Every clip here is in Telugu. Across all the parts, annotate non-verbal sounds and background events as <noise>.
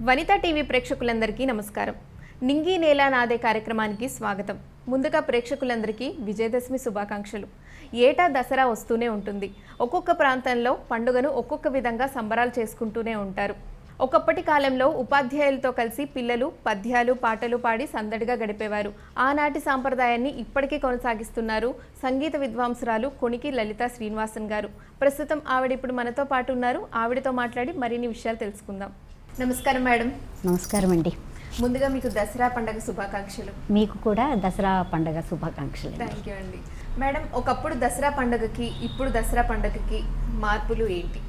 వనితా టీవీ ప్రేక్షకులందరికీ నమస్కారం. నింగి నేల నాదే కార్యక్రమానికి స్వాగతం. ముందుగా ప్రేక్షకులందరికీ విజయదశమి శుభాకాంక్షలు. ఏటా దసరా వస్తూనే ఉంటుంది. ఒక్కొక్క ప్రాంతంలో పండుగను ఒక్కొక్క విధంగా సంబరాలు చేసుకుంటూనే ఉంటారు. ఒకప్పటి కాలంలో ఉపాధ్యాయులతో కలిసి పిల్లలు పద్యాలు పాటలు పాడి సందడిగా గడిపేవారు. ఆనాటి సాంప్రదాయాన్ని ఇప్పటికీ కొనసాగిస్తున్నారు సంగీత విద్వాంసురాలు కొనికి లలిత శ్రీనివాసన్ గారు. ప్రస్తుతం ఆవిడ ఇప్పుడు మనతో పాటు ఉన్నారు. ఆవిడతో మాట్లాడి మరిన్ని విషయాలు తెలుసుకుందాం. నమస్కారం మేడం. నమస్కారం అండి. ముందుగా మీకు దసరా పండుగ శుభాకాంక్షలు. మీకు కూడా దసరా పండగ శుభాకాంక్షలు. థ్యాంక్ యూ అండి. మేడం ఒకప్పుడు దసరా పండుగకి ఇప్పుడు దసరా పండుగకి మార్పులు ఏంటి?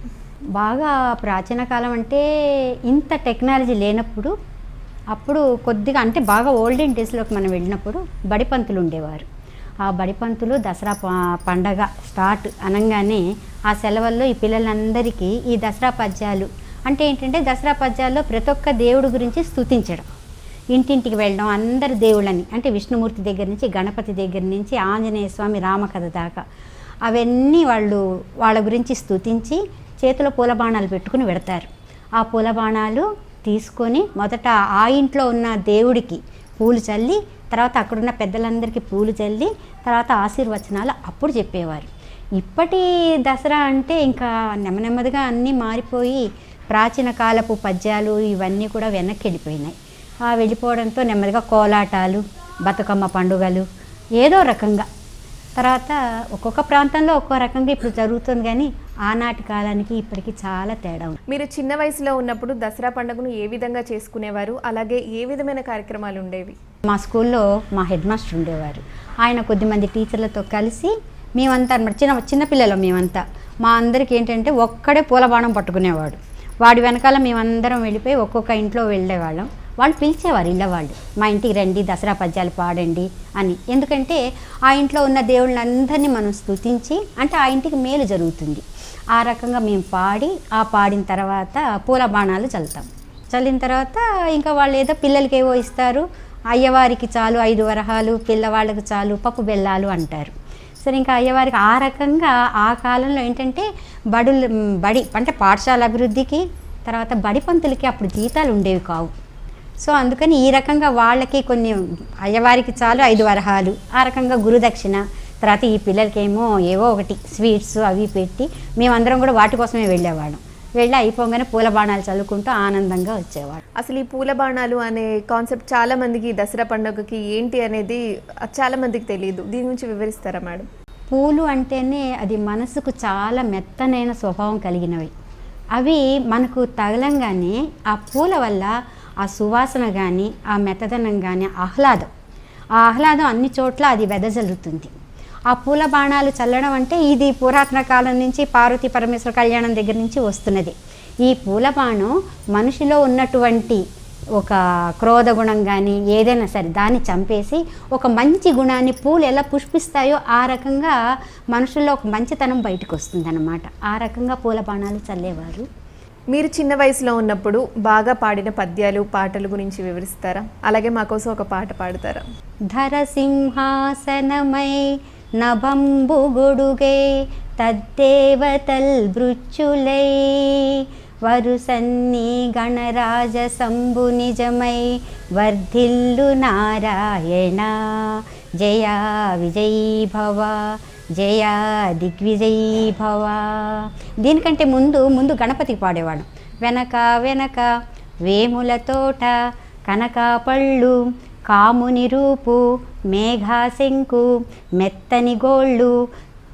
బాగా ప్రాచీన కాలం అంటే ఇంత టెక్నాలజీ లేనప్పుడు అప్పుడు కొద్దిగా అంటే బాగా ఓల్డెన్ డేస్లోకి మనం వెళ్ళినప్పుడు బడిపంతులు ఉండేవారు. ఆ బడిపంతులు దసరా పండగ స్టార్ట్ అనగానే ఆ సెలవుల్లో ఈ పిల్లలందరికీ ఈ దసరా పద్యాలు అంటే ఏంటంటే దసరా పద్యాల్లో ప్రతి ఒక్క దేవుడి గురించి స్థుతించడం ఇంటింటికి వెళ్ళడం అందరి దేవుళ్ళని అంటే విష్ణుమూర్తి దగ్గర నుంచి గణపతి దగ్గర నుంచి ఆంజనేయ స్వామి రామకథ దాకా అవన్నీ వాళ్ళు వాళ్ళ గురించి స్థుతించి చేతిలో పూల బాణాలు పెట్టుకుని పెడతారు. ఆ పూల బాణాలు తీసుకొని మొదట ఆ ఇంట్లో ఉన్న దేవుడికి పూలు చల్లి తర్వాత అక్కడున్న పెద్దలందరికీ పూలు చల్లి తర్వాత ఆశీర్వచనాలు అప్పుడు చెప్పేవారు. ఇప్పటి దసరా అంటే ఇంకా నెమ్మ నెమ్మదిగా అన్నీ మారిపోయి ప్రాచీన కాలపు పద్యాలు ఇవన్నీ కూడా వెనక్కి వెళ్ళిపోయినాయి. ఆ వెళ్ళిపోవడంతో నెమ్మదిగా కోలాటాలు బతుకమ్మ పండుగలు ఏదో రకంగా. తర్వాత ఒక్కొక్క ప్రాంతంలో ఒక్కో రకంగా ఇప్పుడు జరుగుతుంది కానీ ఆనాటి కాలానికి ఇప్పటికి చాలా తేడా ఉంది. మీరు చిన్న వయసులో ఉన్నప్పుడు దసరా పండుగను ఏ విధంగా చేసుకునేవారు? అలాగే ఏ విధమైన కార్యక్రమాలు ఉండేవి? మా స్కూల్లో మా హెడ్ మాస్టర్ ఉండేవారు. ఆయన కొద్దిమంది టీచర్లతో కలిసి మేమంతా అనమాట చిన్న చిన్నపిల్లలు మేమంతా. మా అందరికి ఏంటంటే ఒక్కడే పూల బాణం పట్టుకునేవాడు. వాడి వెనకాల మేమందరం వెళ్ళిపోయి ఒక్కొక్క ఇంట్లో వెళ్ళేవాళ్ళం. వాళ్ళు పిలిచేవారు ఇళ్ళ వాళ్ళు. మా ఇంటికి రండి దసరా పద్యాలు పాడండి అని. ఎందుకంటే ఆ ఇంట్లో ఉన్న దేవుళ్ళందరినీ మనం స్థుతించి అంటే ఆ ఇంటికి మేలు జరుగుతుంది. ఆ రకంగా మేము పాడి ఆ పాడిన తర్వాత పూల బాణాలు చల్లుతాం. చల్లిన తర్వాత ఇంకా వాళ్ళు ఏదో పిల్లలకి ఏవో ఇస్తారు. అయ్యవారికి చాలు ఐదు వరహాలు పిల్లవాళ్ళకి చాలు పప్పు బెల్లాలు అంటారు. సరే ఇంకా అయ్యవారికి ఆ రకంగా ఆ కాలంలో ఏంటంటే బడులు బడి అంటే పాఠశాల అభివృద్ధికి తర్వాత బడి పంతులకి అప్పుడు జీతాలు ఉండేవి కావు. సో అందుకని ఈ రకంగా వాళ్ళకి కొన్ని అయ్యవారికి చాలు ఐదు వరహాలు ఆ రకంగా గురుదక్షిణ తర్వాత ఈ పిల్లలకేమో ఏవో ఒకటి స్వీట్స్ అవి పెట్టి మేమందరం కూడా వాటి కోసమే వెళ్ళేవాళ్ళం. వెళ్ళి అయిపోగానే పూల బాణాలు చల్లుకుంటూ ఆనందంగా వచ్చేవాడు. అసలు ఈ పూల బాణాలు అనే కాన్సెప్ట్ చాలా మందికి దసరా పండుగకి ఏంటి అనేది చాలా మందికి తెలియదు. దీని గురించి వివరిస్తారా మేడం? పూలు అంటేనే అది మనసుకు చాలా మెత్తనైన స్వభావం కలిగినవి. అవి మనకు తగలంగానే ఆ పూల వల్ల ఆ సువాసన కానీ ఆ మెత్తదనం కానీ ఆహ్లాదం. ఆ ఆహ్లాదం అన్ని చోట్ల అది వెదజల్లుతుంది. ఆ పూల బాణాలు చల్లడం అంటే ఇది పురాతన కాలం నుంచి పార్వతీ పరమేశ్వర కళ్యాణం దగ్గర నుంచి వస్తున్నది. ఈ పూల బాణం మనిషిలో ఉన్నటువంటి ఒక క్రోధ గుణం కానీ ఏదైనా సరే దాన్ని చంపేసి ఒక మంచి గుణాన్ని పూలు ఎలా పుష్పిస్తాయో ఆ రకంగా మనుషుల్లో ఒక మంచితనం బయటకు వస్తుందన్నమాట ఆ రకంగా పూల బాణాలు చల్లేవారు. మీరు చిన్న వయసులో ఉన్నప్పుడు బాగా పాడిన పద్యాలు పాటల గురించి వివరిస్తారా? అలాగే మా కోసం ఒక పాట పాడతారా? ధర సింహాసనమై నభంబు గొడుగే తద్దేవతల్ వరుసన్ని గణరాజ సంబు నిజమై వర్ధిల్లు నారాయణ. జయ విజయీ భవ జయ దిగ్విజయీ భవ. దీనికంటే ముందు ముందు గణపతికి పాడేవాడు వెనక వెనక వేముల తోట పళ్ళు కాముని రూపు మేఘాశంకు మెత్తని గోళ్ళు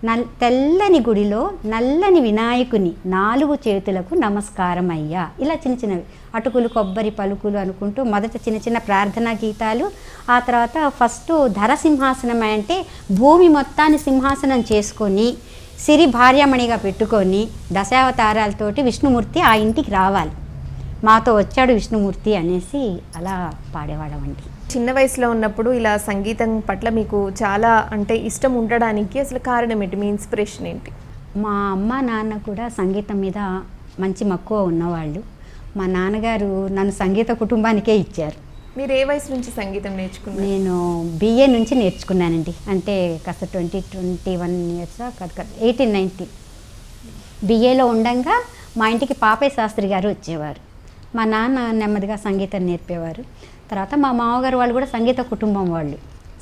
నల్ తెల్లని గుడిలో నల్లని వినాయకుని నాలుగు చేతులకు నమస్కారం అయ్యా ఇలా చిన్న చిన్నవి. అటుకులు కొబ్బరి పలుకులు అనుకుంటూ మొదట చిన్న చిన్న ప్రార్థనా గీతాలు ఆ తర్వాత ఫస్ట్ ధర సింహాసనం అంటే భూమి మొత్తాన్ని సింహాసనం చేసుకొని సిరి భార్యామణిగా పెట్టుకొని దశావతారాలతోటి విష్ణుమూర్తి ఆ ఇంటికి రావాలి. మాతో వచ్చాడు విష్ణుమూర్తి అనేసి అలా పాడేవాడమండి చిన్న వయసులో ఉన్నప్పుడు ఇలా సంగీతం పట్ల మీకు చాలా అంటే ఇష్టం ఉండడానికి అసలు కారణం ఏంటి? మీ ఇన్స్పిరేషన్ ఏంటి? మా అమ్మ నాన్న కూడా సంగీతం మీద మంచి మక్కువ ఉన్నవాళ్ళు. మా నాన్నగారు నన్ను సంగీత కుటుంబానికే ఇచ్చారు. మీరు ఏ వయసు నుంచి సంగీతం నేర్చుకున్నారు? నేను బిఏ నుంచి నేర్చుకున్నానండి. అంటే కాస్త ట్వంటీ ట్వంటీ వన్ ఇయర్స్ కాదు కాదు ఎయిటీన్ నైన్టీ. బిఏలో ఉండంగా మా ఇంటికి పాపయ్య శాస్త్రి గారు వచ్చేవారు. మా నాన్న నెమ్మదిగా సంగీతం నేర్పేవారు. తర్వాత మా మామగారు వాళ్ళు కూడా సంగీత కుటుంబం వాళ్ళు.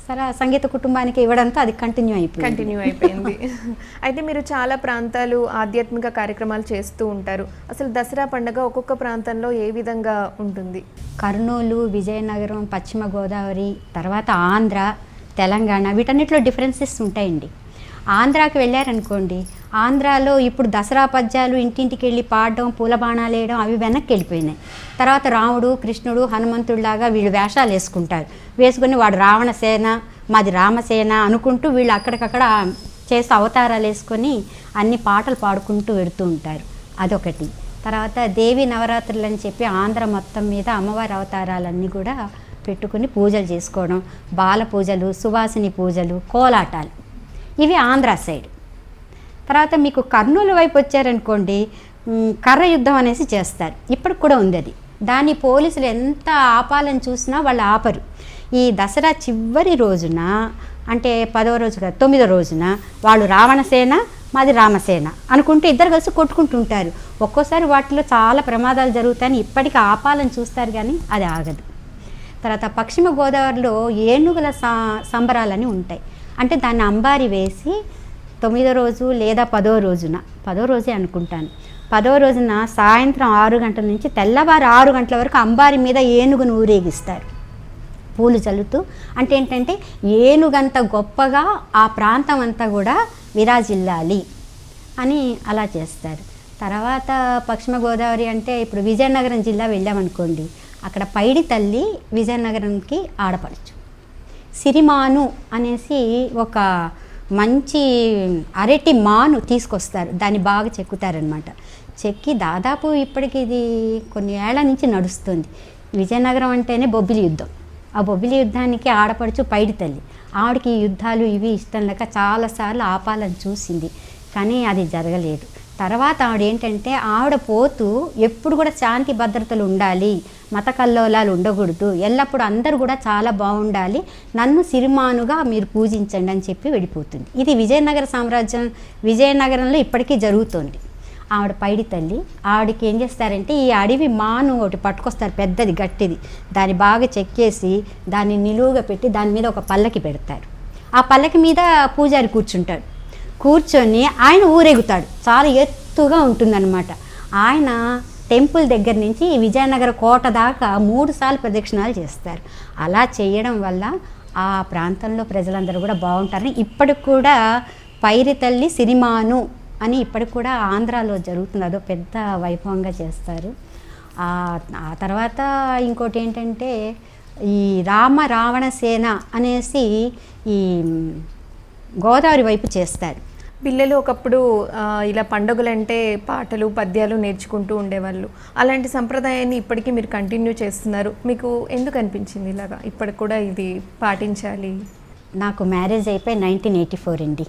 సరే సంగీత కుటుంబానికి ఇవ్వడంతో అది కంటిన్యూ అయిపోయింది. కంటిన్యూ అయిపోయింది. అయితే మీరు చాలా ప్రాంతాలు ఆధ్యాత్మిక కార్యక్రమాలు చేస్తూ ఉంటారు. అసలు దసరా పండుగ ఒక్కొక్క ప్రాంతంలో ఏ విధంగా ఉంటుంది? కర్నూలు విజయనగరం పశ్చిమ గోదావరి తర్వాత ఆంధ్ర తెలంగాణ వీటన్నిటిలో డిఫరెన్సెస్ ఉంటాయండి. ఆంధ్రాకి వెళ్ళారనుకోండి ఆంధ్రాలో ఇప్పుడు దసరా పద్యాలు ఇంటింటికి వెళ్ళి పాడడం పూల బాణాలు వేయడం అవి వెనక్కి వెళ్ళిపోయినాయి. తర్వాత రాముడు కృష్ణుడు హనుమంతుడిలాగా వీళ్ళు వేషాలు వేసుకుంటారు. వేసుకుని వాడు రావణ సేన మాది రామసేన అనుకుంటూ వీళ్ళు అక్కడికక్కడ చేసి అవతారాలు వేసుకొని అన్ని పాటలు పాడుకుంటూ వెడుతూ ఉంటారు. అదొకటి. తర్వాత దేవి నవరాత్రులు అని చెప్పి ఆంధ్ర మొత్తం మీద అమ్మవారి అవతారాలన్నీ కూడా పెట్టుకుని పూజలు చేసుకోవడం. బాల పూజలు సువాసిని పూజలు కోలాటాలు. ఇవి ఆంధ్ర సైడ్. తర్వాత మీకు కర్నూలు వైపు వచ్చారనుకోండి కర్ర యుద్ధం అనేసి చేస్తారు. ఇప్పటికి కూడా ఉంది అది. దాన్ని పోలీసులు ఎంత ఆపాలని చూసినా వాళ్ళు ఆపరు. ఈ దసరా చివరి రోజున అంటే పదవ రోజు కదా తొమ్మిదో రోజున వాళ్ళు రావణసేన మాది రామసేన అనుకుంటూ ఇద్దరు కలిసి కొట్టుకుంటుంటారు ఒక్కోసారి వాటిలో చాలా ప్రమాదాలు జరుగుతాయని ఇప్పటికీ ఆపాలని చూస్తారు కానీ అది ఆగదు. తర్వాత పశ్చిమ గోదావరిలో ఏనుగుల సా సంబరాలని ఉంటాయి. అంటే దాన్ని అంబారి వేసి తొమ్మిదో రోజు లేదా పదో రోజున. పదో రోజే అనుకుంటాను. పదో రోజున సాయంత్రం ఆరు గంటల నుంచి తెల్లవారు ఆరు గంటల వరకు అంబారి మీద ఏనుగును ఊరేగిస్తారు. పూలు చల్లుతూ అంటే ఏంటంటే ఏనుగంత గొప్పగా ఆ ప్రాంతం అంతా కూడా విరాజిల్లాలి అని అలా చేస్తారు. తర్వాత పశ్చిమ గోదావరి అంటే ఇప్పుడు విజయనగరం జిల్లా వెళ్ళామనుకోండి అక్కడ పైడి తల్లి విజయనగరంకి ఆడపడచ్చు సిరిమాను అనేసి ఒక మంచి అరటి మాను తీసుకొస్తారు. దాన్ని బాగా చెక్కుతారనమాట చెక్కి దాదాపు ఇప్పటికి ఇది కొన్ని ఏళ్ళ నుంచి నడుస్తుంది. విజయనగరం అంటేనే బొబ్బిలి యుద్ధం. ఆ బొబ్బిలి యుద్ధానికి ఆడపడుచు పైడి తల్లి. ఆవిడకి యుద్ధాలు ఇవి ఇష్టం లేక చాలాసార్లు ఆపాలని చూసింది. కానీ అది జరగలేదు. తర్వాత ఆవిడ ఏంటంటే ఆవిడ పోతూ ఎప్పుడు కూడా శాంతి భద్రతలు ఉండాలి మత కల్లోలాలు ఉండకూడదు ఎల్లప్పుడూ అందరూ కూడా చాలా బాగుండాలి నన్ను సిరిమానుగా మీరు పూజించండి అని చెప్పి వెళ్ళిపోతుంది ఇది విజయనగర సామ్రాజ్యం విజయనగరంలో ఇప్పటికీ జరుగుతోంది. ఆవిడ పైడి తల్లి ఆవిడకి ఏం చేస్తారంటే ఈ అడవి మాను ఒకటి పట్టుకొస్తారు పెద్దది గట్టిది. దాన్ని బాగా చెక్కేసి దాన్ని నిలువుగా పెట్టి దాని మీద ఒక పల్లకి పెడతారు. ఆ పల్లకి మీద పూజారి కూర్చుంటాడు. కూర్చొని ఆయన ఊరేగుతాడు. చాలా ఎత్తుగా ఉంటుందన్నమాట. ఆయన టెంపుల్ దగ్గర నుంచి విజయనగర కోట దాకా మూడు సార్లు ప్రదక్షిణాలు చేస్తారు. అలా చేయడం వల్ల ఆ ప్రాంతంలో ప్రజలందరూ కూడా బాగుంటారని ఇప్పటికి కూడా పైరి తల్లి అని ఇప్పటికి కూడా ఆంధ్రాలో జరుగుతుంది. అదో పెద్ద వైభవంగా చేస్తారు. ఆ ఆ తర్వాత ఇంకోటి ఏంటంటే ఈ రామ రావణ సేన అనేసి ఈ గోదావరి వైపు చేస్తారు. పిల్లలు ఒకప్పుడు ఇలా పండుగలంటే పాటలు పద్యాలు నేర్చుకుంటూ ఉండేవాళ్ళు. అలాంటి సంప్రదాయాన్ని ఇప్పటికీ మీరు కంటిన్యూ చేస్తున్నారు. మీకు ఎందుకు అనిపించింది ఇలాగా? ఇప్పటికి కూడా ఇది పాటించాలి? నాకు మ్యారేజ్ అయిపోయి నైన్టీన్ ఎయిటీ ఫోర్ అండి.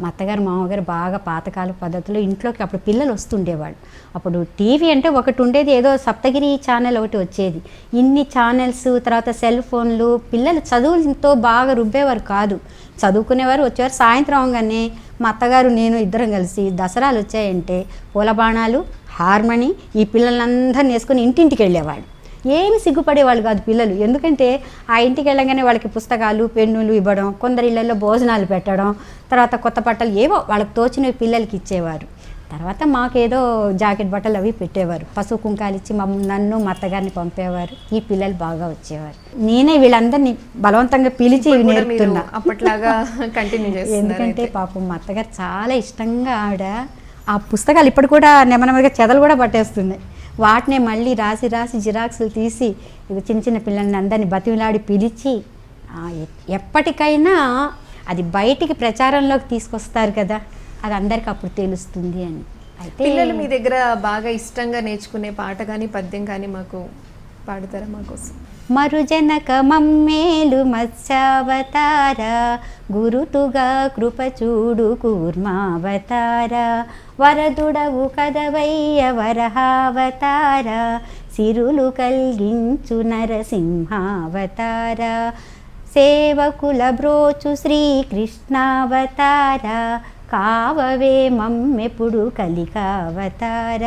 మా అత్తగారు మామగారు బాగా పాతకాల పద్ధతిలో ఇంట్లోకి అప్పుడు పిల్లలు వస్తుండేవాళ్ళు. అప్పుడు టీవీ అంటే ఒకటి ఉండేది ఏదో సప్తగిరి ఛానల్ ఒకటి వచ్చేది. ఇన్ని ఛానల్స్ తర్వాత సెల్ ఫోన్లు పిల్లలు చదువులతో బాగా రుబ్బేవారు కాదు. చదువుకునేవారు వచ్చేవారు. సాయంత్రం అవగానే మా అత్తగారు నేను ఇద్దరం కలిసి దసరాలు వచ్చాయంటే పూల బాణాలు హార్మనీ ఈ పిల్లలందరినీ వేసుకుని ఇంటింటికి వెళ్ళేవాళ్ళు. ఏమి సిగ్గుపడేవాళ్ళు కాదు పిల్లలు. ఎందుకంటే ఆ ఇంటికి వెళ్ళగానే వాళ్ళకి పుస్తకాలు పెన్నులు ఇవ్వడం కొందరి ఇళ్ళల్లో భోజనాలు పెట్టడం తర్వాత కొత్త బట్టలు ఏవో వాళ్ళకి తోచినవి పిల్లలకి ఇచ్చేవారు. తర్వాత మాకేదో జాకెట్ బట్టలు అవి పెట్టేవారు. పసుపు కుంకాలు ఇచ్చి మమ్మ నన్ను మా అత్తగారిని పంపేవారు. ఈ పిల్లలు బాగా వచ్చేవారు. నేనే వీళ్ళందరినీ బలవంతంగా పిలిచి నేర్పుతున్నా. అప్పట్లాగా <laughs> కంటిన్యూ ఎందుకంటే. పాపం మా అత్తగారు చాలా ఇష్టంగా ఆవిడ ఆ పుస్తకాలు ఇప్పుడు కూడా నెమ్మనెమ్మదిగా చెదలు కూడా పట్టేస్తున్నాయి. వాటినే మళ్ళీ రాసి రాసి జిరాక్సులు తీసి ఇవి చిన్న చిన్న పిల్లల్ని అందరినీ బతిమిలాడి పిలిచి ఎప్పటికైనా అది బయటికి ప్రచారంలోకి తీసుకొస్తారు కదా అది అందరికి అప్పుడు తెలుస్తుంది అని. అయితే పిల్లలు మీ దగ్గర బాగా ఇష్టంగా నేర్చుకునే పాట కానీ పద్యం కానీ మాకు పాడతారా మాకోసం? మరుజనక మమ్మేలు మత్స్యావతార. గురుతుగా కృపచూడు కూర్మావతార. వరదుడవు కదవయ్య వరహావతార. సిరులు కల్గించు నరసింహావతార. సేవకుల బ్రోచు శ్రీకృష్ణావతార. కావవే మమ్మెప్పుడు కలికావతార.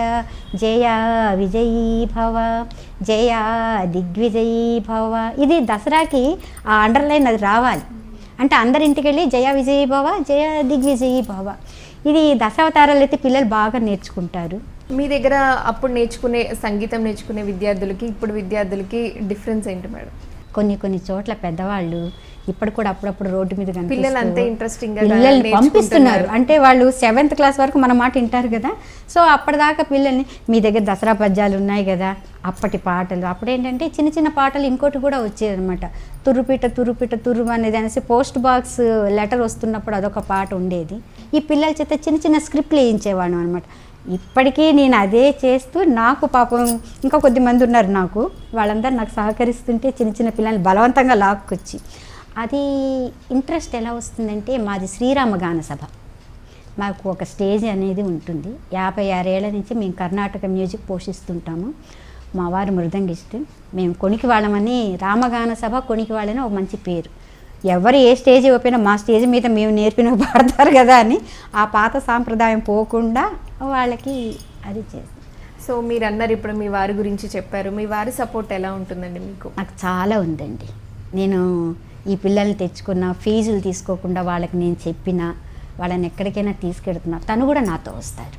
జయా విజయీ భవ జయా దిగ్విజయీ భవ. ఇది దసరాకి ఆ అండర్లైన్ అది రావాలి. అంటే అందరింటికి వెళ్ళి జయ విజయీ భవ జయ దిగ్విజయీ భవ. ఇది దశావతారాలు అయితే పిల్లలు బాగా నేర్చుకుంటారు. మీ దగ్గర అప్పుడు నేర్చుకునే సంగీతం నేర్చుకునే విద్యార్థులకి ఇప్పుడు విద్యార్థులకి డిఫరెన్స్ ఏంటి మేడం? కొన్ని కొన్ని చోట్ల పెద్దవాళ్ళు ఇప్పుడు కూడా అప్పుడప్పుడు రోడ్డు మీద పిల్లలు అంతే interesting గా పిల్లల్ని. పంపిస్తున్నారు. అంటే వాళ్ళు సెవెంత్ క్లాస్ వరకు మన మాట వింటారు కదా. సో అప్పటిదాకా పిల్లల్ని మీ దగ్గర దసరా పద్యాలు ఉన్నాయి కదా అప్పటి పాటలు. అప్పుడు ఏంటంటే చిన్న చిన్న పాటలు ఇంకోటి కూడా వచ్చేదన్నమాట. తురుపిట తురుపిట తురు అనేది అనేసి పోస్ట్ బాక్స్ లెటర్ వస్తున్నప్పుడు అదొక పాట ఉండేది. ఈ పిల్లల చేత చిన్న చిన్న స్క్రిప్ట్లు వేయించేవాడు అనమాట ఇప్పటికీ నేను అదే చేస్తూ నాకు పాపం ఇంకా కొద్ది మంది ఉన్నారు నాకు. వాళ్ళందరూ నాకు సహకరిస్తుంటే చిన్న చిన్న పిల్లల్ని బలవంతంగా లాక్కొచ్చి అది ఇంట్రెస్ట్ ఎలా వస్తుందంటే మాది శ్రీరామ గాన సభ. మాకు ఒక స్టేజ్ అనేది ఉంటుంది. యాభై ఆరేళ్ళ నుంచి మేము కర్ణాటక మ్యూజిక్ పోషిస్తుంటాము. మా వారు మృదంగిస్ట్ మేము కొనికి వాళ్ళమని రామగాన సభ కొనికి వాళ్ళని ఒక మంచి పేరు. ఎవరు ఏ స్టేజ్ ఇవ్వకపోయినా మా స్టేజ్ మీద మేము నేర్పిన పాడతారు కదా అని ఆ పాత సాంప్రదాయం పోకుండా వాళ్ళకి అది చేస్తాం. సో మీరు అన్నారు ఇప్పుడు మీ వారి గురించి చెప్పారు. మీ వారి సపోర్ట్ ఎలా ఉంటుందండి మీకు? నాకు చాలా ఉందండి. నేను ఈ పిల్లల్ని తెచ్చుకున్న ఫీజులు తీసుకోకుండా వాళ్ళకి నేను చెప్పిన వాళ్ళని ఎక్కడికైనా తీసుకెడుతున్నా తను కూడా నాతో వస్తారు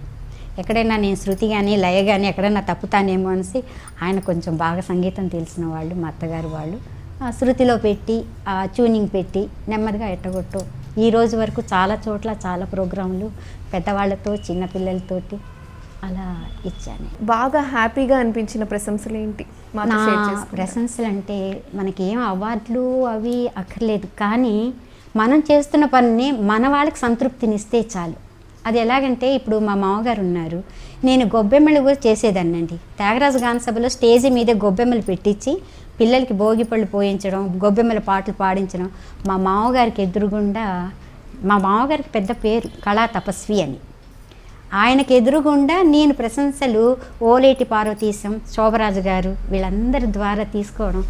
ఎక్కడైనా నేను శృతి కానీ లయ కానీ ఎక్కడైనా తప్పుతానేమో అనేసి ఆయన కొంచెం బాగా సంగీతం తెలిసిన వాళ్ళు మా అత్తగారు వాళ్ళు ఆ శృతిలో పెట్టి ట్యూనింగ్ పెట్టి నెమ్మదిగా ఎట్టగొట్టు. ఈ రోజు వరకు చాలా చోట్ల చాలా ప్రోగ్రాంలు పెద్దవాళ్ళతో చిన్నపిల్లలతోటి అలా ఇచ్చాను. బాగా హ్యాపీగా అనిపించిన ప్రశంసలు ఏంటి నా? ప్రశంసలు అంటే మనకి ఏం అవార్డులు అవి అక్కర్లేదు కానీ మనం చేస్తున్న పనిని మన వాళ్ళకి సంతృప్తినిస్తే చాలు. అది ఎలాగంటే ఇప్పుడు మా మామగారు ఉన్నారు. నేను గొబ్బెమ్మలు కూడా చేసేదాన్నండి. త్యాగరాజు గాన సభలో స్టేజి మీద గొబ్బెమ్మలు పెట్టించి పిల్లలకి భోగిపళ్ళు పోయించడం గొబ్బెమ్మల పాటలు పాడించడం మా మామగారికి ఎదురుగుండా మా మామగారికి పెద్ద పేరు కళా తపస్వి అని. ఆయనకు ఎదురుగుండా నేను ప్రశంసలు ఓలేటి పార్వతీశం శోభరాజు గారు వీళ్ళందరి ద్వారా తీసుకోవడం.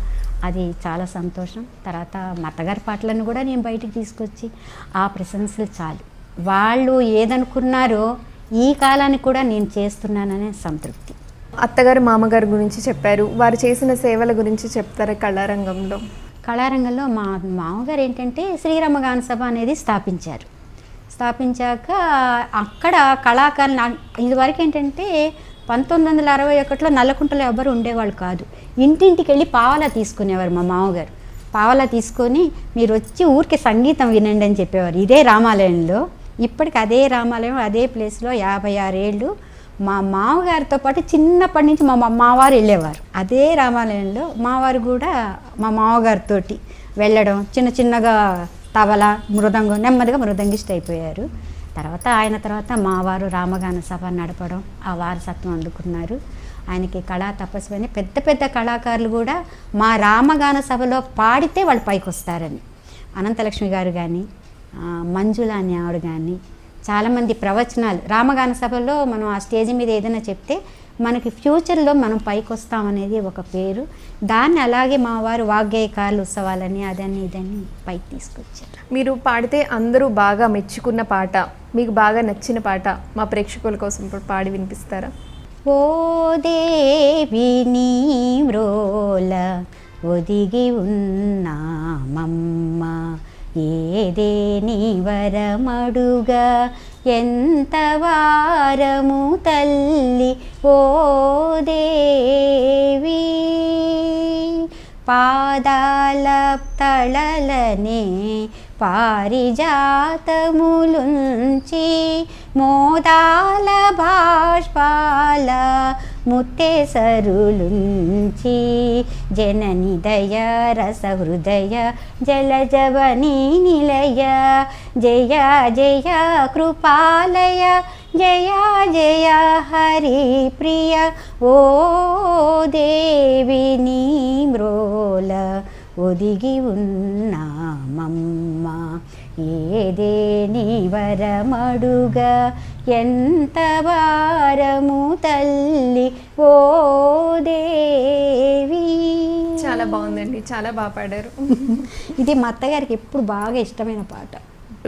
అది చాలా సంతోషం. తర్వాత మా అత్తగారి పాటలను కూడా నేను బయటికి తీసుకొచ్చి ఆ ప్రశంసలు చాలు. వాళ్ళు ఏదనుకున్నారో ఈ కాలానికి కూడా నేను చేస్తున్నాననే సంతృప్తి. అత్తగారు మామగారు గురించి చెప్పారు. వారు చేసిన సేవల గురించి చెప్తారా కళారంగంలో? కళారంగంలో మా మామగారు ఏంటంటే శ్రీరామగాన సభ అనేది స్థాపించారు. స్థాపించాక అక్కడ కళాకారులు ఇదివరకు ఏంటంటే పంతొమ్మిది వందల అరవై ఒకటిలో నల్లకుంటలో ఎవ్వరు ఉండేవాళ్ళు కాదు. ఇంటింటికి వెళ్ళి పావలా తీసుకునేవారు మా మామగారు. పావలా తీసుకొని మీరు వచ్చి ఊరికి సంగీతం వినండి అని చెప్పేవారు. ఇదే రామాలయంలో. ఇప్పటికి అదే రామాలయం అదే ప్లేస్లో యాభై ఆరేళ్ళు. మా మామగారితో పాటు చిన్నప్పటి నుంచి మా మా- మావారు వెళ్ళేవారు. అదే రామాలయంలో మావారు కూడా మా మామగారితోటి వెళ్ళడం చిన్న చిన్నగా తబల మృదంగం నెమ్మదిగా మృదంగిస్ట్ అయిపోయారు. తర్వాత ఆయన తర్వాత మావారు రామగాన సభ నడపడం ఆ వారసత్వం అందుకున్నారు. ఆయనకి కళా తపస్సు అని పెద్ద పెద్ద కళాకారులు కూడా మా రామగాన సభలో పాడితే వాళ్ళు పైకి వస్తారని అనంతలక్ష్మి గారు కానీ మంజుల అని ఆవిడ కానీ చాలామంది ప్రవచనాలు. రామగాన సభలో మనం ఆ స్టేజ్ మీద ఏదైనా చెప్తే మనకి ఫ్యూచర్లో మనం పైకి వస్తామనేది ఒక పేరు. దాన్ని అలాగే మా వారు వాగ్గేయకారులు ఉత్సవాలని అదని ఇదని పైకి తీసుకొచ్చారు. మీరు పాడితే అందరూ బాగా మెచ్చుకున్న పాట మీకు బాగా నచ్చిన పాట మా ప్రేక్షకుల కోసం ఇప్పుడు పాడి వినిపిస్తారా? ఓ దేవి నీ మ్రోల ఒదిగి ఉన్నామమ్మ ఏదే నీ వరమడుగా? ఎంత వారము తల్లి ఓ దేవి? పాదాల తళలనే పారిజాతములుంచి మోదాల భాష్పాల ముత్తేసరులుంచి జనని దయ రస హృదయ జలజవని నిలయ. జయ జయ కృపాలయ జయ జయ హరి ప్రియ ఓ దేవిని మ్రోల ఒదిగి ఉన్నామమ్మా ఏదే నీ వరమడుగా? ఎంత వారము తల్లి ఓ దేవి. చాలా బాగుందండి. చాలా బాగా పాడారు. <laughs> ఇది మా అత్తగారికి ఎప్పుడు బాగా ఇష్టమైన పాట.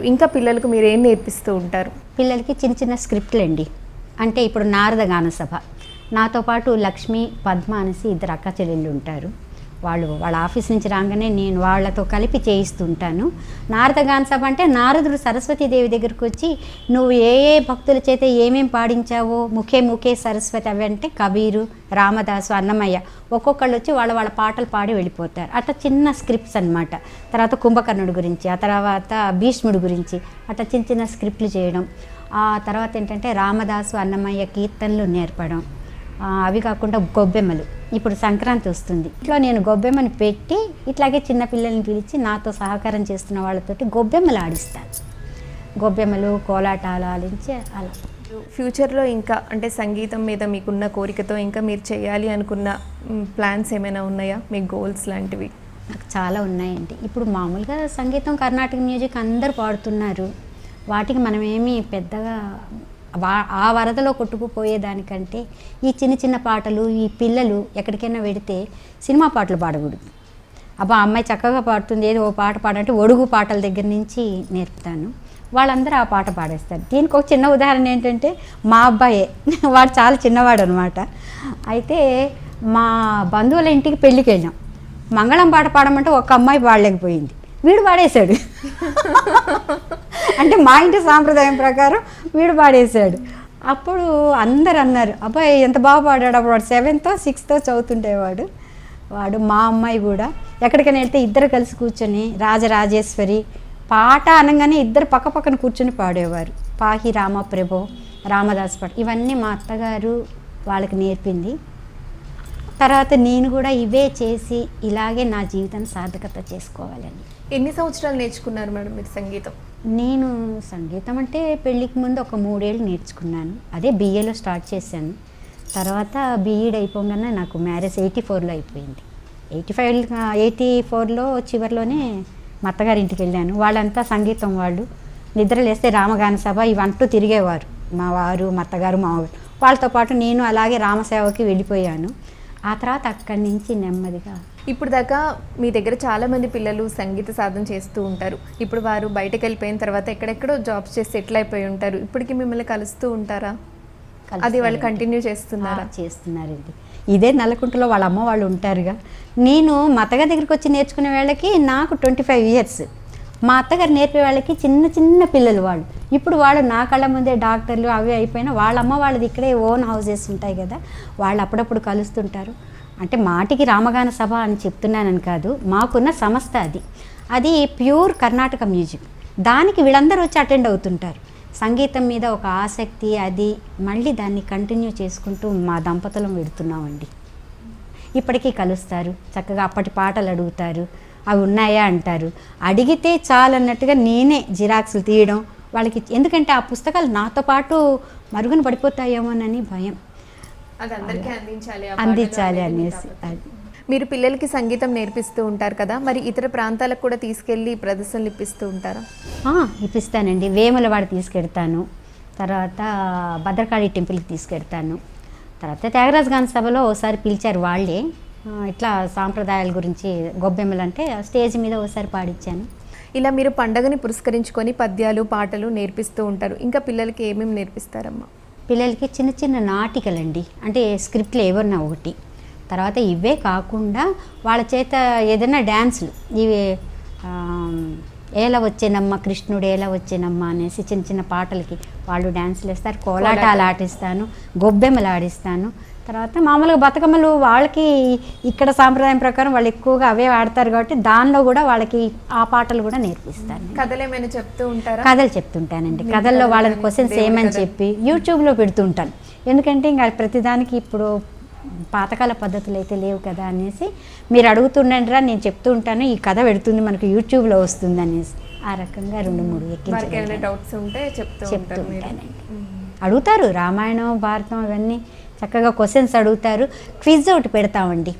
ఇంకా పిల్లలకు మీరు ఏం నేర్పిస్తూ ఉంటారు? పిల్లలకి చిన్న చిన్న స్క్రిప్ట్లు అండి. అంటే ఇప్పుడు నారద గాన సభ. నాతో పాటు లక్ష్మి పద్మ అనేసి ఇద్దరు అక్క చెల్లెళ్ళు ఉంటారు. వాళ్ళు వాళ్ళ ఆఫీస్ నుంచి రాగానే నేను వాళ్ళతో కలిపి చేయిస్తుంటాను. నారద గాన సభ అంటే నారదుడు సరస్వతీదేవి దగ్గరకు వచ్చి నువ్వు ఏ ఏ భక్తుల చేత ఏమేం పాడించావో ముఖే ముఖే సరస్వతి అవి అంటే కబీరు రామదాసు అన్నమయ్య ఒక్కొక్కళ్ళు వచ్చి వాళ్ళ వాళ్ళ పాటలు పాడి వెళ్ళిపోతారు. అట్లా చిన్న స్క్రిప్ట్స్ అన్నమాట. తర్వాత కుంభకర్ణుడి గురించి ఆ తర్వాత భీష్ముడి గురించి అట్లా చిన్న చిన్న స్క్రిప్ట్లు చేయడం. ఆ తర్వాత ఏంటంటే రామదాసు అన్నమయ్య కీర్తనలు నేర్పడం. అవి కాకుండా గొబ్బెమ్మలు. ఇప్పుడు సంక్రాంతి వస్తుంది. ఇట్లా నేను గొబ్బెమ్మని పెట్టి ఇట్లాగే చిన్న పిల్లల్ని పిలిచి నాతో సహకారం చేస్తున్న వాళ్ళతోటి గొబ్బెమ్మలు ఆడిస్తాను. గొబ్బెమ్మలు కోలాటాలు ఆడించి అలా. ఫ్యూచర్లో ఇంకా అంటే సంగీతం మీద మీకున్న కోరికతో ఇంకా మీరు చేయాలి అనుకున్న ప్లాన్స్ ఏమైనా ఉన్నాయా? మీ గోల్స్ లాంటివి? నాకు చాలా ఉన్నాయండి. ఇప్పుడు మామూలుగా సంగీతం కర్ణాటక మ్యూజిక్ అందరు పాడుతున్నారు. వాటికి మనం ఏమీ పెద్దగా ఆ వరదలో కొట్టుకుపోయేదానికంటే ఈ చిన్న చిన్న పాటలు ఈ పిల్లలు ఎక్కడికైనా వెడితే సినిమా పాటలు పాడకూడదు. అబ్బా అమ్మాయి చక్కగా పాడుతుంది ఏదో ఓ పాట పాడంటే ఒడుగు పాటల దగ్గర నుంచి నేర్పుతాను. వాళ్ళందరూ ఆ పాట పాడేస్తారు. దీనికి ఒక చిన్న ఉదాహరణ ఏంటంటే మా అబ్బాయే. <laughs> వాడు చాలా చిన్నవాడు అనమాట అయితే మా బంధువుల ఇంటికి పెళ్ళికి వెళ్ళాం మంగళం పాట పాడమంటే ఒక అమ్మాయి పాడలేకపోయింది. వీడు పాడేశాడు. <laughs> అంటే మా ఇంటి సాంప్రదాయం ప్రకారం వీడు పాడేశాడు. అప్పుడు అందరు అన్నారు అబ్బాయి ఎంత బాగా పాడాడు అప్పుడు వాడు సెవెంతో సిక్స్తో చదువుతుండేవాడు. వాడు మా అమ్మాయి కూడా. ఎక్కడికైనా వెళ్తే ఇద్దరు కలిసి కూర్చొని రాజరాజేశ్వరి పాట అనగానే ఇద్దరు పక్క పక్కన కూర్చొని పాడేవారు. పాహి రామ ప్రభో రామదాస్ పాట. ఇవన్నీ మా అత్తగారు వాళ్ళకి నేర్పింది. తర్వాత నేను కూడా ఇవే చేసి ఇలాగే నా జీవితాన్ని సార్థకత చేసుకోవాలని ఎన్ని సంవత్సరాలు నేర్చుకున్నారు మేడం మీరు సంగీతం? నేను సంగీతం అంటే పెళ్ళికి ముందు ఒక మూడేళ్ళు నేర్చుకున్నాను. అదే బీఏలో స్టార్ట్ చేశాను. తర్వాత బీఈడ్ అయిపోగానే నాకు మ్యారేజ్ ఎయిటీ ఫోర్లో అయిపోయింది. ఎయిటీ ఫైవ్ ఎయిటీ ఫోర్లో చివరిలోనే మా అత్తగారి ఇంటికి వెళ్ళాను. వాళ్ళంతా సంగీతం వాళ్ళు. నిద్రలేస్తే రామగాన సభ ఇవంటూ తిరిగేవారు. మా వారు మా అత్తగారు మా వాళ్ళతో పాటు నేను అలాగే రామసేవకి వెళ్ళిపోయాను. ఆ తర్వాత అక్కడి నుంచి నెమ్మదిగా ఇప్పుడు దాకా మీ దగ్గర చాలా మంది పిల్లలు సంగీత సాధన చేస్తూ ఉంటారు. ఇప్పుడు వారు బయటకు వెళ్ళిపోయిన తర్వాత ఎక్కడెక్కడో జాబ్స్ చేసి సెటిల్ అయిపోయి ఉంటారు. ఇప్పటికి మిమ్మల్ని కలుస్తూ ఉంటారా? అది వాళ్ళు. కంటిన్యూ చేస్తున్నారా? చేస్తున్నారండి. ఇదే నల్లకుంటలో వాళ్ళ అమ్మ వాళ్ళు ఉంటారుగా. నేను మా అత్తగారి దగ్గరికి వచ్చి నేర్చుకునే వాళ్ళకి నాకు ట్వంటీ ఫైవ్ ఇయర్స్. మా అత్తగారు నేర్పే వాళ్ళకి చిన్న చిన్న పిల్లలు వాళ్ళు. ఇప్పుడు వాళ్ళు నా కళ్ళ ముందే డాక్టర్లు అవి అయిపోయినా వాళ్ళ అమ్మ వాళ్ళది ఇక్కడే ఓన్ హౌసెస్ ఉంటాయి కదా. వాళ్ళు అప్పుడప్పుడు కలుస్తుంటారు. అంటే మాటికి రామగాన సభ అని చెప్తున్నానని కాదు మాకున్న సంస్థ అది. అది ప్యూర్ కర్ణాటక మ్యూజిక్ దానికి వీళ్ళందరూ వచ్చి అటెండ్ అవుతుంటారు. సంగీతం మీద ఒక ఆసక్తి అది మళ్ళీ దాన్ని కంటిన్యూ చేసుకుంటూ మా దంపతులం పెడుతున్నామండి ఇప్పటికీ కలుస్తారు. చక్కగా అప్పటి పాటలు అడుగుతారు. అవి ఉన్నాయా అంటారు. అడిగితే చాలన్నట్టుగా నేనే జిరాక్స్లు తీయడం వాళ్ళకి ఎందుకంటే ఆ పుస్తకాలు నాతో పాటు మరుగున పడిపోతాయేమోనని భయం. అది అందరికీ అందించాలి అనేసి. అది. మీరు పిల్లలకి సంగీతం నేర్పిస్తూ ఉంటారు కదా మరి ఇతర ప్రాంతాలకు కూడా తీసుకెళ్ళి ప్రదర్శనలు ఇప్పిస్తూ ఉంటారా? ఇప్పిస్తానండి. వేములవాడ తీసుకెడతాను. తర్వాత భద్రకాళి టెంపుల్కి తీసుకెడతాను. తర్వాత త్యాగరాజ గాన సభలో ఒకసారి పిలిచారు వాళ్ళే. ఇట్లా సాంప్రదాయాల గురించి గొబ్బెమ్మలు అంటే స్టేజ్ మీద ఒకసారి పాడించాను ఇలా మీరు పండగని పురస్కరించుకొని పద్యాలు పాటలు నేర్పిస్తూ ఉంటారు. ఇంకా పిల్లలకి ఏమేమి నేర్పిస్తారమ్మా? పిల్లలకి చిన్న చిన్న నాటికలండి. అంటే స్క్రిప్ట్లు ఏమన్నా ఒకటి. తర్వాత ఇవే కాకుండా వాళ్ళ చేత ఏదైనా డ్యాన్సులు. ఇవి ఏలా వచ్చేనమ్మ కృష్ణుడు ఏలా వచ్చేనమ్మ అనేసి చిన్న చిన్న పాటలకి వాళ్ళు డ్యాన్సులు వేస్తారు. కోలాటాలు ఆడిస్తాను గొబ్బెమ్మలు ఆడిస్తాను. తర్వాత మామూలుగా బతుకమ్మలు వాళ్ళకి ఇక్కడ సాంప్రదాయం ప్రకారం వాళ్ళు ఎక్కువగా అవే ఆడతారు కాబట్టి దానిలో కూడా వాళ్ళకి ఆ పాటలు కూడా నేర్పిస్తాను కథలు ఏమైనా చెప్తూ ఉంటారా? కథలు చెప్తుంటానండి. కథల్లో కానీ క్వశ్చన్స్ ఏమని. చెప్పి యూట్యూబ్లో పెడుతుంటాను. ఎందుకంటే ఇంకా ప్రతిదానికి ఇప్పుడు పాతకాల పద్ధతులు అయితే లేవు కదా అనేసి మీరు అడుగుతుండండిరా నేను చెప్తూ ఉంటాను ఈ కథ పెడుతుంది మనకు యూట్యూబ్లో వస్తుంది అనేసి. ఆ రకంగా రెండు మూడు ఎక్కించగలిగాను. డౌట్స్ ఉంటే చెప్తూ ఉంటానండి. అడుగుతారు రామాయణం భారతం అవన్నీ. చక్కగా క్వశ్చన్స్ అడుగుతారు. క్విజ్ ఒకటి పెడతామండి.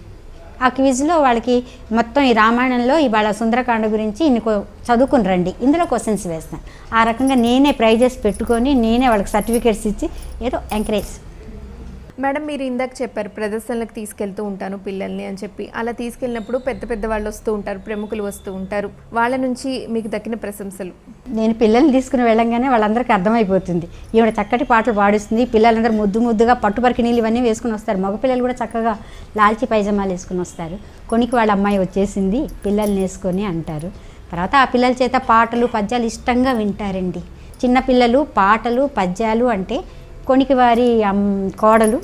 ఆ క్విజ్లో వాళ్ళకి మొత్తం ఈ రామాయణంలో ఇవాళ సుందరకాండ గురించి ఇన్ని చదువుకుని రండి. ఇందులో క్వశ్చన్స్ వేస్తాను. ఆ రకంగా నేనే ప్రైజెస్ పెట్టుకొని నేనే వాళ్ళకి సర్టిఫికేట్స్ ఇచ్చి ఏదో ఎంకరేజ్ మేడం మీరు ఇందాక చెప్పారు ప్రదర్శనలకు తీసుకెళ్తూ ఉంటాను పిల్లల్ని అని చెప్పి. అలా తీసుకెళ్ళినప్పుడు పెద్ద పెద్ద వాళ్ళు వస్తూ ఉంటారు ప్రముఖులు వస్తూ ఉంటారు. వాళ్ళ నుంచి మీకు దక్కిన ప్రశంసలు. నేను పిల్లల్ని తీసుకుని వెళ్ళంగానే వాళ్ళందరికీ అర్థమైపోతుంది. ఈవిడ చక్కటి పాటలు పాడిస్తుంది. పిల్లలందరూ ముద్దు ముద్దుగా పట్టుపరికి నీళ్ళు ఇవన్నీ వేసుకుని వస్తారు. మగపిల్లలు కూడా చక్కగా లాల్చి పైజమాలు వేసుకుని వస్తారు. కొనికి వాళ్ళ అమ్మాయి వచ్చేసింది. పిల్లల్ని వేసుకొని అంటారు. తర్వాత ఆ పిల్లల చేత పాటలు పద్యాలు ఇష్టంగా వింటారండి. చిన్నపిల్లలు పాటలు పద్యాలు అంటే కొనికి వారి కోడలు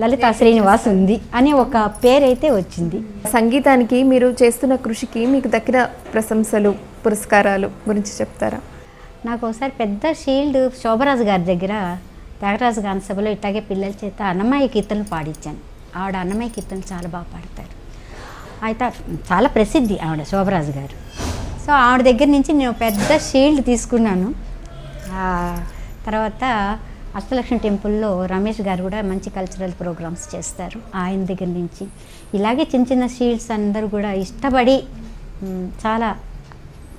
లలిత శ్రీనివాస్ ఉంది అని ఒక పేరైతే వచ్చింది. సంగీతానికి మీరు చేస్తున్న కృషికి మీకు దక్కిన ప్రశంసలు పురస్కారాలు గురించి చెప్తారా? నాకు ఒకసారి పెద్ద షీల్డ్ శోభరాజు గారి దగ్గర త్యాగరాజు గాన సభలో ఇట్లాగే పిల్లల చేత అన్నమయ్య కీర్తనలు పాడించాను ఆవిడ అన్నమయ్య కీర్తనలు చాలా బాగా పాడతారు. అయితే చాలా ప్రసిద్ధి ఆవిడ శోభరాజు గారు. సో ఆవిడ దగ్గర నుంచి నేను పెద్ద షీల్డ్ తీసుకున్నాను. తర్వాత అష్టలక్ష్మి టెంపుల్లో రమేష్ గారు కూడా మంచి కల్చరల్ ప్రోగ్రామ్స్ చేస్తారు ఆయన దగ్గర నుంచి. ఇలాగే చిన్న చిన్న షీల్డ్స్ అందరూ కూడా ఇష్టపడి చాలా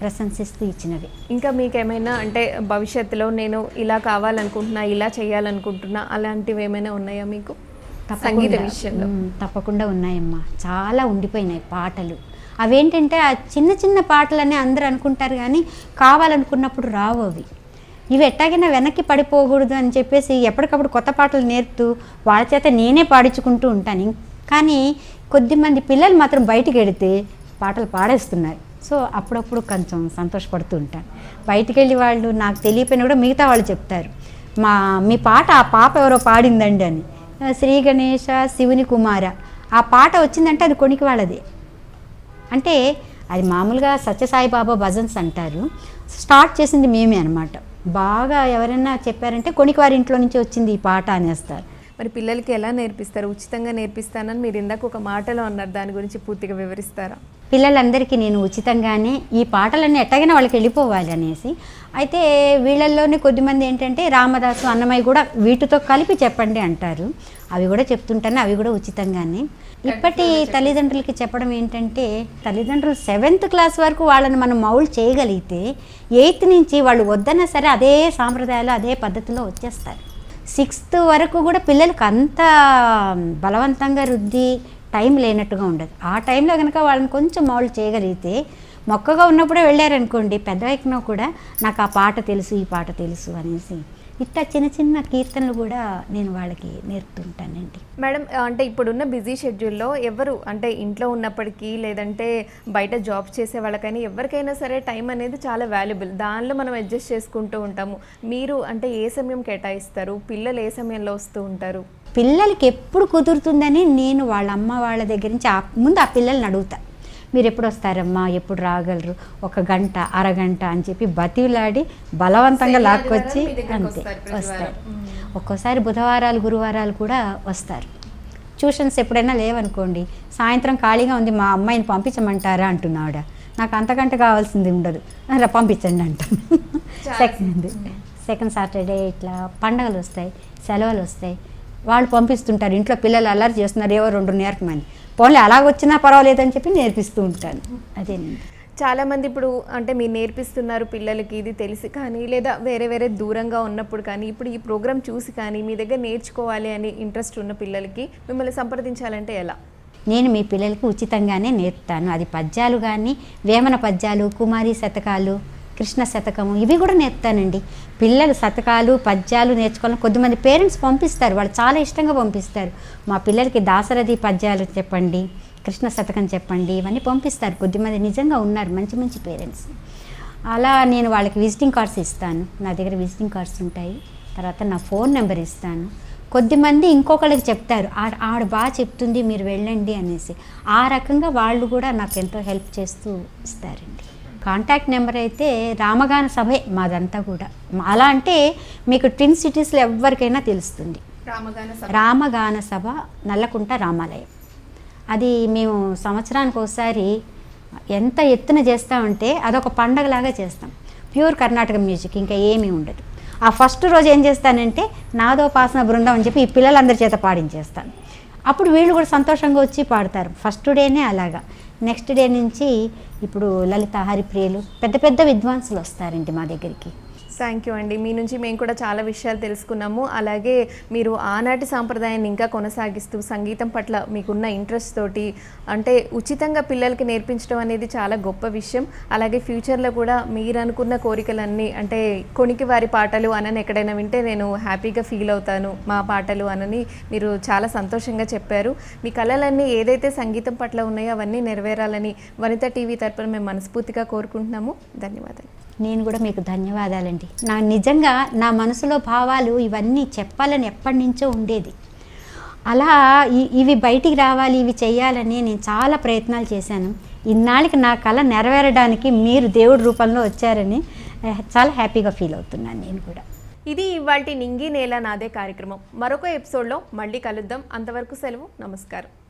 ప్రశంసిస్తూ ఇచ్చినవి. ఇంకా మీకు ఏమైనా అంటే భవిష్యత్తులో నేను ఇలా కావాలనుకుంటున్నా ఇలా చేయాలనుకుంటున్నా అలాంటివి ఏమైనా ఉన్నాయా మీకు? సంగీత. విషయంలో. తప్పకుండా ఉన్నాయమ్మా. చాలా ఉండిపోయినాయి పాటలు. అవేంటంటే ఆ చిన్న చిన్న పాటలని అందరూ అనుకుంటారు కానీ కావాలనుకున్నప్పుడు రావు అవి. ఇవి ఎట్టాగైనా వెనక్కి పడిపోకూడదు అని చెప్పేసి ఎప్పటికప్పుడు కొత్త పాటలు నేర్పుతూ వాళ్ళ చేత నేనే పాడించుకుంటూ ఉంటాను. కానీ కొద్దిమంది పిల్లలు మాత్రం బయటికి వెడితే పాటలు పాడేస్తున్నారు. సో అప్పుడప్పుడు కొంచెం సంతోషపడుతూ ఉంటాను. బయటికి వెళ్ళి వాళ్ళు నాకు తెలియపోయినా కూడా మిగతా వాళ్ళు చెప్తారు. మా మీ పాట ఆ పాప ఎవరో పాడిందండి అని. శ్రీ గణేష శివుని కుమార. ఆ పాట వచ్చిందంటే అది కొనికి వాళ్ళదే. అంటే అది మామూలుగా సత్యసాయిబాబా భజన్స్ అంటారు. స్టార్ట్ చేసింది మేమే అనమాట బాగా ఎవరైనా చెప్పారంటే కొనికి వారి ఇంట్లో నుంచి వచ్చింది ఈ పాట అనేస్తారు. మరి పిల్లలకి ఎలా నేర్పిస్తారు? ఉచితంగా నేర్పిస్తానని మీరు ఇందాక ఒక మాటలో అన్నారు. దాని గురించి పూర్తిగా వివరిస్తారా? పిల్లలందరికీ నేను ఉచితంగానే ఈ పాటలన్నీ ఎట్టగైనా వాళ్ళకి వెళ్ళిపోవాలి అనేసి. అయితే వీళ్ళల్లోనే కొద్దిమంది ఏంటంటే రామదాసు అన్నమయ్య కూడా వీటితో కలిపి చెప్పండి అంటారు. అవి కూడా చెప్తుంటాను అవి కూడా ఉచితంగానే. ఇప్పటి తల్లిదండ్రులకి చెప్పడం ఏంటంటే తల్లిదండ్రులు సెవెంత్ క్లాస్ వరకు వాళ్ళని మనం మౌల్ చేయగలిగితే ఎయిత్ నుంచి వాళ్ళు వద్దన్నా సరే అదే సాంప్రదాయాలు అదే పద్ధతిలో వచ్చేస్తారు. సిక్స్త్ వరకు కూడా పిల్లలకు అంత బలవంతంగా రుద్ది టైం లేనట్టుగా ఉండదు. ఆ టైంలో కనుక వాళ్ళని కొంచెం మౌల్డ్ చేయగలిగితే మొక్కగా ఉన్నప్పుడే వెళ్ళారనుకోండి పెద్ద ఎక్కినా కూడా నాకు ఆ పాట తెలుసు ఈ పాట తెలుసు అనేసి ఇట్లా చిన్న చిన్న కీర్తనలు కూడా నేను వాళ్ళకి నేర్పుతుంటానండి. మేడం అంటే ఇప్పుడున్న బిజీ షెడ్యూల్లో ఎవరు అంటే ఇంట్లో ఉన్నప్పటికీ లేదంటే బయట జాబ్ చేసే వాళ్ళకైనా ఎవరికైనా సరే టైం అనేది చాలా వాల్యుబుల్. దానిలో మనం అడ్జస్ట్ చేసుకుంటూ ఉంటాము. మీరు అంటే ఏ సమయం కేటాయిస్తారు? పిల్లలు ఏ సమయంలో వస్తూ ఉంటారు? పిల్లలకి ఎప్పుడు కుదురుతుందని నేను వాళ్ళ అమ్మ వాళ్ళ దగ్గర నుంచి ముందు ఆ పిల్లల్ని అడుగుతా. మీరు ఎప్పుడు వస్తారమ్మా ఎప్పుడు రాగలరు? ఒక గంట అరగంట అని చెప్పి బతిలాడి బలవంతంగా లాక్కొచ్చి అంతే వస్తారు. ఒక్కోసారి బుధవారాలు గురువారాలు కూడా వస్తారు. ట్యూషన్స్ ఎప్పుడైనా లేవనుకోండి సాయంత్రం ఖాళీగా ఉంది మా అమ్మాయిని పంపించమంటారా అంటున్నావిడ. నాకు అంతకంటే కావాల్సింది ఉండదు. అలా పంపించండి అంటాను సెకండ్ సెకండ్ సాటర్డే ఇట్లా పండగలు వస్తాయి సెలవులు వస్తాయి వాళ్ళు పంపిస్తుంటారు. ఇంట్లో పిల్లలు అల్లరి చేస్తున్నారు ఏవో రెండు నేర్పమని. పోన్లే అలాగొచ్చినా పర్వాలేదని చెప్పి నేర్పిస్తూ ఉంటాను. అదేనండి చాలా మంది ఇప్పుడు అంటే మీరు నేర్పిస్తున్నారు పిల్లలకి ఇది తెలిసి కానీ లేదా వేరే వేరే దూరంగా ఉన్నప్పుడు కానీ ఇప్పుడు ఈ ప్రోగ్రామ్ చూసి కానీ మీ దగ్గర నేర్చుకోవాలి అని ఇంట్రెస్ట్ ఉన్న పిల్లలకి మిమ్మల్ని సంప్రదించాలంటే ఎలా? నేను మీ పిల్లలకి ఉచితంగానే నేర్పుతాను. అది పద్యాలు కానీ వేమన పద్యాలు కుమారి శతకాలు కృష్ణ శతకము. ఇవి కూడా నేర్పుతానండి. పిల్లలు శతకాలు పద్యాలు నేర్చుకోవాలని కొద్దిమంది పేరెంట్స్ పంపిస్తారు. వాళ్ళు చాలా ఇష్టంగా పంపిస్తారు. మా పిల్లలకి దాసరథి పద్యాలు చెప్పండి కృష్ణ శతకం చెప్పండి ఇవన్నీ పంపిస్తారు. కొద్దిమంది నిజంగా ఉన్నారు మంచి మంచి పేరెంట్స్. అలా నేను వాళ్ళకి విజిటింగ్ కార్డ్స్ ఇస్తాను. నా దగ్గర విజిటింగ్ కార్డ్స్ ఉంటాయి. తర్వాత నా ఫోన్ నెంబర్ ఇస్తాను. కొద్దిమంది ఇంకొకళ్ళకి చెప్తారు ఆవిడ బాగా చెప్తుంది మీరు వెళ్ళండి అనేసి. ఆ రకంగా వాళ్ళు కూడా నాకు ఎంతో హెల్ప్ చేస్తూ ఇస్తారండి. కాంటాక్ట్ నెంబర్ అయితే రామగాన సభే మాదంతా కూడా. అలా అంటే మీకు ట్విన్ సిటీస్లో ఎవరికైనా తెలుస్తుంది. రామగాన సభ. నల్లకుంట రామాలయం. అది మేము సంవత్సరానికి ఒకసారి ఎంత ఎత్తున చేస్తామంటే అదొక పండగలాగా చేస్తాం. ప్యూర్ కర్ణాటక మ్యూజిక్ ఇంకా ఏమీ ఉండదు. ఆ ఫస్ట్ రోజు ఏం చేస్తానంటే నాదోపాసన బృందం అని చెప్పి ఈ పిల్లలందరి చేత పాడించేస్తాను. అప్పుడు వీళ్ళు కూడా సంతోషంగా వచ్చి పాడతారు. ఫస్ట్ డేనే అలాగా. నెక్స్ట్ డే నుంచి ఇప్పుడు లలిత హరిప్రియలు పెద్ద పెద్ద విద్వాంసులు వస్తారండి మా దగ్గరికి. థ్యాంక్ యూ అండి. మీ నుంచి మేము కూడా చాలా విషయాలు తెలుసుకున్నాము. అలాగే మీరు ఆనాటి సాంప్రదాయాన్ని ఇంకా కొనసాగిస్తూ సంగీతం పట్ల మీకున్న ఇంట్రెస్ట్ తోటి అంటే ఉచితంగా పిల్లలకి నేర్పించడం అనేది చాలా గొప్ప విషయం. అలాగే ఫ్యూచర్లో కూడా మీరు అనుకున్న కోరికలన్నీ అంటే కొనికి వారి పాటలు అనని ఎక్కడైనా వింటే నేను హ్యాపీగా ఫీల్ అవుతాను మా పాటలు అనని మీరు చాలా సంతోషంగా చెప్పారు. మీ కళలన్నీ ఏదైతే సంగీతం పట్ల ఉన్నాయో అవన్నీ నెరవేరాలని వనిత టీవీ తరపున మేము మనస్ఫూర్తిగా కోరుకుంటున్నాము. ధన్యవాదాలు. నేను కూడా మీకు ధన్యవాదాలండి. నా నిజంగా నా మనసులో భావాలు ఇవన్నీ చెప్పాలని ఎప్పటి నుంచో ఉండేది. అలా ఇవి బయటికి రావాలి ఇవి చేయాలని నేను చాలా ప్రయత్నాలు చేశాను. ఇన్నాళ్ళకి నా కళ నెరవేరడానికి మీరు దేవుడి రూపంలో వచ్చారని చాలా హ్యాపీగా ఫీల్ అవుతున్నాను నేను కూడా. ఇది ఇవాళ నింగి నేల నాదే కార్యక్రమం. మరొక ఎపిసోడ్లో మళ్ళీ కలుద్దాం. అంతవరకు సెలవు. నమస్కారం.